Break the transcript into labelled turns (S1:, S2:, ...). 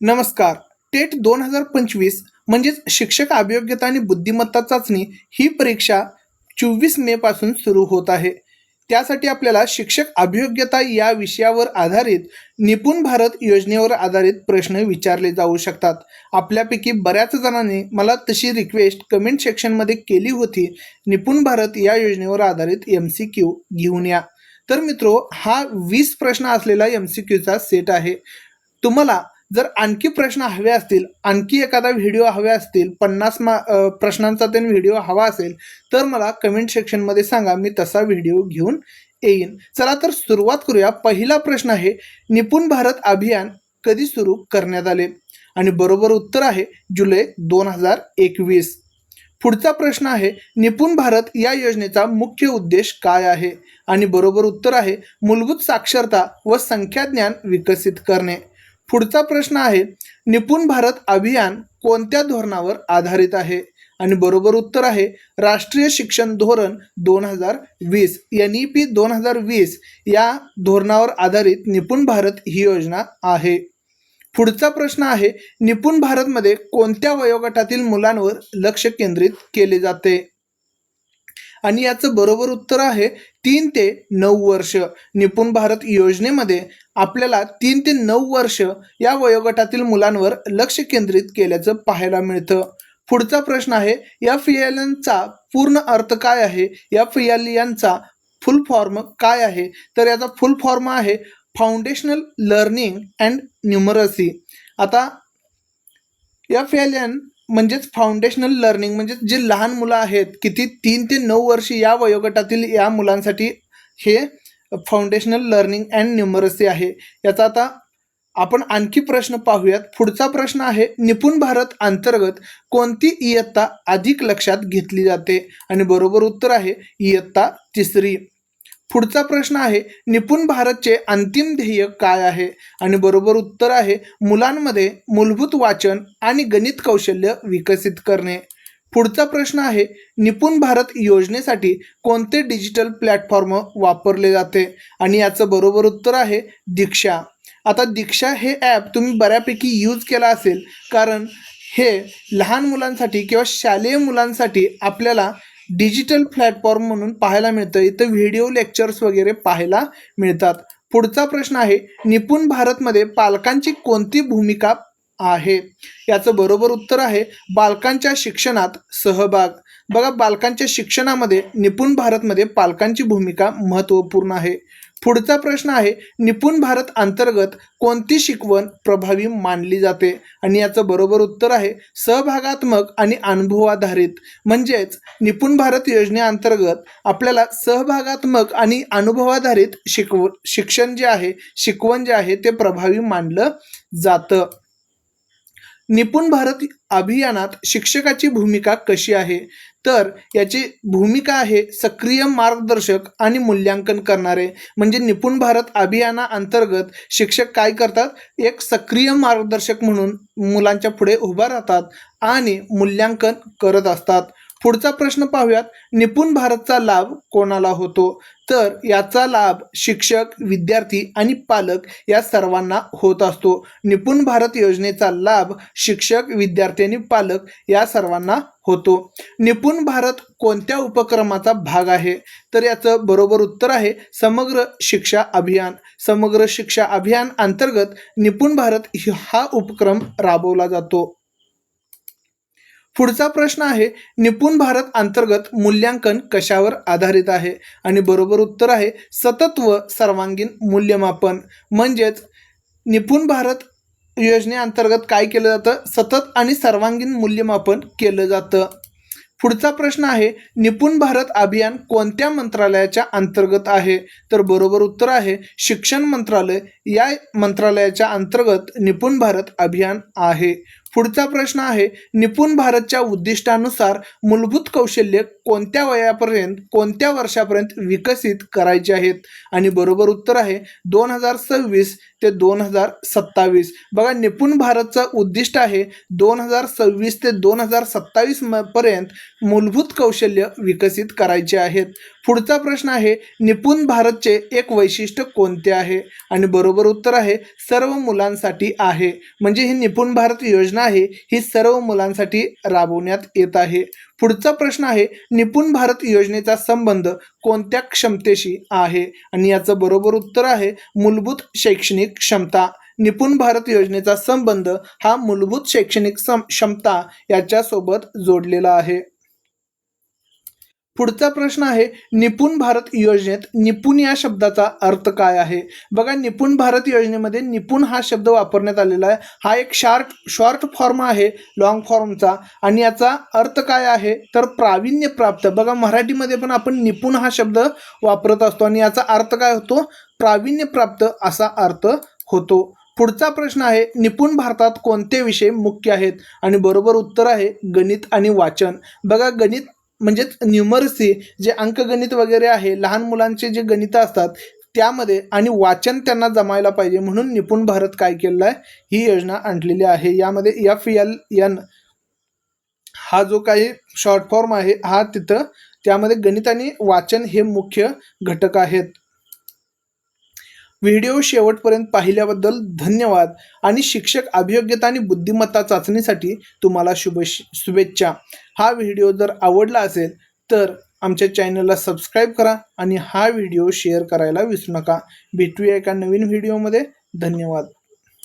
S1: नमस्कार. टेट दोन हजार पंचवीस म्हणजेच शिक्षक अभियोग्यता आणि बुद्धिमत्ता चाचणी ही परीक्षा चोवीस मे पासून सुरू होत आहे. त्यासाठी आपल्याला शिक्षक अभियोग्यता या विषयावर आधारित निपुण भारत योजनेवर आधारित प्रश्न विचारले जाऊ शकतात. आपल्यापैकी बऱ्याच जणांनी मला तशी रिक्वेस्ट कमेंट सेक्शनमध्ये केली होती निपुण भारत या योजनेवर आधारित एम सी क्यू घेऊन या. तर मित्रो हा वीस प्रश्न असलेला एम सी क्यूचा सेट आहे. तुम्हाला जर आणखी प्रश्न हवे असतील आणखी एखादा व्हिडिओ हवे असतील पन्नास मा प्रश्नांचा त्यांनी व्हिडिओ हवा असेल तर मला कमेंट सेक्शनमध्ये सांगा मी तसा व्हिडिओ घेऊन येईन. चला तर सुरुवात करूया. पहिला प्रश्न आहे निपुण भारत अभियान कधी सुरू करण्यात आले? आणि बरोबर उत्तर आहे जुलै दोन हजार एकवीस. पुढचा प्रश्न आहे निपुण भारत या योजनेचा मुख्य उद्देश काय आहे? आणि बरोबर उत्तर आहे मूलभूत साक्षरता व संख्याज्ञान विकसित करणे. पुढचा प्रश्न आहे निपुण भारत अभियान कोणत्या धोरणावर आधारित आहे? आणि बरोबर उत्तर आहे राष्ट्रीय शिक्षण धोरण दोन हजार वीस. एन ई पी दोन हजार वीस या धोरणावर आधारित निपुण भारत ही योजना आहे. पुढचा प्रश्न आहे निपुण भारतमध्ये कोणत्या वयोगटातील मुलांवर लक्ष केंद्रित केले जाते? आणि याचं बरोबर उत्तर आहे तीन ते नऊ वर्ष. निपुण भारत योजनेमध्ये आपल्याला तीन ते नऊ वर्ष या वयोगटातील मुलांवर लक्ष केंद्रित केल्याचं पाहायला मिळतं. पुढचा प्रश्न आहे एफ एल पूर्ण अर्थ काय आहे? एफ एल फुल फॉर्म काय आहे? तर याचा फुल फॉर्म आहे फाउंडेशनल लर्निंग अँड न्युमरसी. आता एफ एल एन म्हणजेच फाउंडेशनल लर्निंग म्हणजे जे लहान मुलं आहेत किती तीन ते नऊ वर्ष या वयोगटातील या मुलांसाठी हे फाउंडेशनल लर्निंग अँड न्युमरसी आहे. याचा आता आपण आणखी प्रश्न पाहूयात. पुढचा प्रश्न आहे निपुण भारत अंतर्गत कोणती इयत्ता अधिक लक्षात घेतली जाते? आणि बरोबर उत्तर आहे इयत्ता तिसरी. पुढचा प्रश्न आहे निपुण भारतचे अंतिम ध्येय काय आहे? आणि बरोबर उत्तर आहे मुलांमध्ये मूलभूत वाचन आणि गणित कौशल्य विकसित करणे. पुढचा प्रश्न आहे निपुण भारत योजनेसाठी कोणते डिजिटल प्लॅटफॉर्म वापरले जाते? आणि याचं बरोबर उत्तर आहे दीक्षा. आता दीक्षा हे ॲप तुम्ही बऱ्यापैकी यूज केला असेल कारण हे लहान मुलांसाठी किंवा शालेय मुलांसाठी आपल्याला डिजिटल प्लॅटफॉर्म म्हणून पाहायला मिळतं. इथं व्हिडिओ लेक्चर्स वगैरे पाहायला मिळतात. पुढचा प्रश्न आहे निपुण भारतमध्ये पालकांची कोणती भूमिका आहे? याचं बरोबर उत्तर आहे बालकांच्या शिक्षणात सहभाग. बघा बालकांच्या शिक्षणामध्ये निपुण भारतमध्ये पालकांची भूमिका महत्त्वपूर्ण आहे. पुढचा प्रश्न आहे निपुण भारत अंतर्गत कोणती शिकवण प्रभावी मानली जाते? आणि याचं बरोबर उत्तर आहे सहभागात्मक आणि अनुभवाधारित. म्हणजेच निपुण भारत योजनेअंतर्गत आपल्याला सहभागात्मक आणि अनुभवाधारित शिकव शिक्षण जे आहे शिकवण जे आहे ते प्रभावी मानलं जातं. निपुण भारत अभियानात शिक्षकाची भूमिका कशी आहे? तर याची भूमिका आहे सक्रिय मार्गदर्शक आणि मूल्यांकन करणारे. म्हणजे निपुण भारत अभियाना अंतर्गत शिक्षक काय करतात? एक सक्रिय मार्गदर्शक म्हणून मुलांच्या पुढे उभा राहतात आणि मूल्यांकन करत असतात. पुढचा प्रश्न पाहूयात. निपुण भारतचा लाभ कोणाला होतो? तर याचा लाभ शिक्षक विद्यार्थी आणि पालक या सर्वांना होत असतो. निपुण भारत योजनेचा लाभ शिक्षक विद्यार्थी आणि पालक या सर्वांना होतो. निपुण भारत कोणत्या उपक्रमाचा भाग आहे? तर याचं बरोबर उत्तर आहे समग्र शिक्षा अभियान. समग्र शिक्षा अभियान अंतर्गत निपुण भारत हा उपक्रम राबवला जातो. पुढचा प्रश्न आहे निपुण भारत अंतर्गत मूल्यांकन कशावर आधारित आहे? आणि बरोबर उत्तर आहे सतत व सर्वांगीण मूल्यमापन. म्हणजेच निपुण भारत योजनेअंतर्गत काय केलं जातं? सतत आणि सर्वांगीण मूल्यमापन केलं जातं. पुढचा प्रश्न आहे निपुण भारत अभियान कोणत्या मंत्रालयाच्या अंतर्गत आहे? तर बरोबर उत्तर आहे शिक्षण मंत्रालय. या मंत्रालयाच्या अंतर्गत निपुण भारत अभियान आहे. पुढचा प्रश्न आहे निपुण भारतच्या उद्दिष्टानुसार मूलभूत कौशल्य कोणत्या वयापर्यंत कोणत्या वर्षापर्यंत विकसित करायचे आहेत? आणि बरोबर उत्तर आहे दोन हजार सव्वीस ते दोन हजार सत्तावीस. बघा निपुण भारतचं उद्दिष्ट आहे दोन हजार सव्वीस ते दोन हजार सत्तावीस पर्यंत मूलभूत कौशल्य विकसित करायचे आहेत. पुढचा प्रश्न आहे निपुण भारतचे एक वैशिष्ट्य कोणते आहे? आणि बरोबर उत्तर आहे सर्व मुलांसाठी आहे. म्हणजे ही निपुण भारत योजना आहे ही सर्व मुलांसाठी राबवण्यात येत आहे. पुढचा प्रश्न आहे निपुण भारत योजनेचा संबंध कोणत्या क्षमतेशी आहे? आणि याचं बरोबर उत्तर आहे मूलभूत शैक्षणिक क्षमता. निपुण भारत योजनेचा संबंध हा मूलभूत शैक्षणिक सम क्षमता याच्यासोबत जोडलेला आहे. पुढचा प्रश्न आहे निपुण भारत योजनेत निपुण या शब्दाचा अर्थ काय आहे? बघा निपुण भारत योजनेमध्ये निपुण हा शब्द वापरण्यात आलेला आहे. हा एक शार्ट शॉर्ट फॉर्म आहे लॉंग फॉर्मचा आणि याचा अर्थ काय आहे? तर प्रावीण्य प्राप्त. बघा मराठीमध्ये पण आपण निपुण हा शब्द वापरत असतो. आणि याचा अर्थ काय होतो? प्रावीण्य प्राप्त असा अर्थ होतो. पुढचा प्रश्न आहे निपुण भारतात कोणते विषय मुख्य आहेत? आणि बरोबर उत्तर आहे गणित आणि वाचन. बघा गणित म्हणजेच न्यूमरसी जे अंकगणित वगैरे आहे लहान मुलांचे जे गणित असतात त्यामध्ये आणि वाचन त्यांना जमायला पाहिजे म्हणून निपुण भारत काय केलेलं आहे ही योजना आणलेली आहे. यामध्ये एफ एल एन हा जो काही शॉर्ट फॉर्म आहे हा तिथं त्यामध्ये गणित आणि वाचन हे मुख्य घटक आहेत. व्हिडिओ शेवटपर्यंत पाहिल्याबद्दल धन्यवाद आणि शिक्षक अभियोग्यता आणि बुद्धिमत्ता चाचणीसाठी तुम्हाला शुभ शुभेच्छा. हा व्हिडिओ जर आवडला असेल तर आमच्या चॅनलला सबस्क्राईब करा आणि हा व्हिडिओ शेअर करायला विसरू नका. भेटूया एका नवीन व्हिडिओमध्ये. धन्यवाद.